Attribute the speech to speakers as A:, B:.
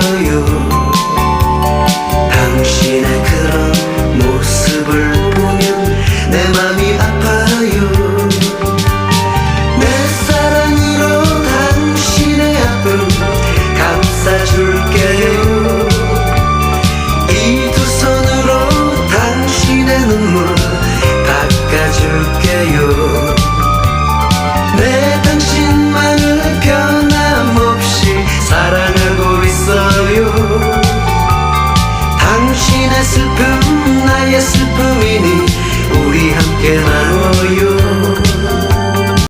A: tell you. 당신의 슬픔 나의 슬픔이니 우리 함께 나누